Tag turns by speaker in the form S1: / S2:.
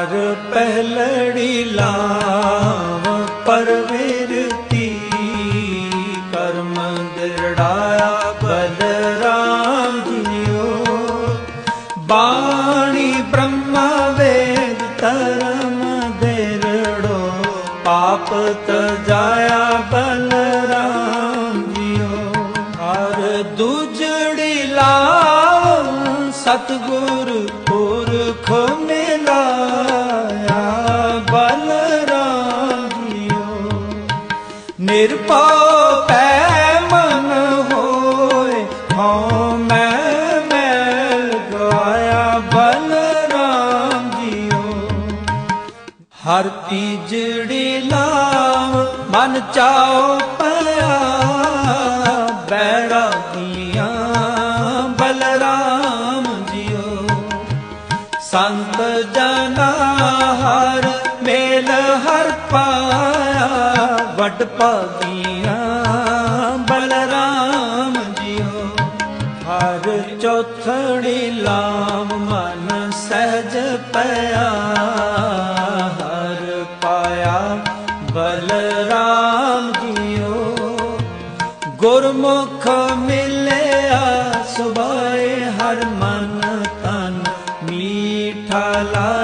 S1: ਹਰ ਪਹਿਲੜੀ ਲਾਵ ਪਰਵਿਰਤੀ ਕਰਮ ਦਿਰੜਾਇਆ, Balram JIO. ਬਾਣੀ ਬ੍ਰਹਮਾ ਵੇਦ ਧਰਮ ਦਿਰੜੋ, ਪਾਪ ਤਜਾਇਆ, ਬਲਰਾਮ ਜੀਓ। ਹਰ ਦੂਜੜੀ ਲਾਵ ਸਤਗੁਰ ਪੁਰਖ ਨਿਰਭਉ ਪੈ ਮਨ ਹੋਏ, ਹਉ ਮੈਂ ਮੈਲ ਗਾਇਆ ਬਲਰਾਮ ਜੀਓ। ਹਰ ਤੀਜੜੀ ਲਾਵ ਮਨ ਚਾਉ ਪਿਆ ਬੈਰਾਗੀਆਂ ਬਲਰਾਮ ਜੀਓ। ਸੰਤ ਜਨਾ ਹਰ ਮੇਲ ਹਰ ਪਾ ਵੱਡ ਭਾਗੀਆਂ ਬਲਰਾਮ ਜੀਓ। ਹਰ ਚੌਥੜੀ ਲਾਮ ਮਨ ਸਹਿਜ ਪਿਆ, ਹਰ ਪਾਇਆ ਬਲਰਾਮ ਜੀਓ। ਗੁਰਮੁਖ ਮਿਲਿਆ, ਸੁਭਾਏ ਹਰ ਮਨ ਤਨ ਮੀਠਾ ਲਾ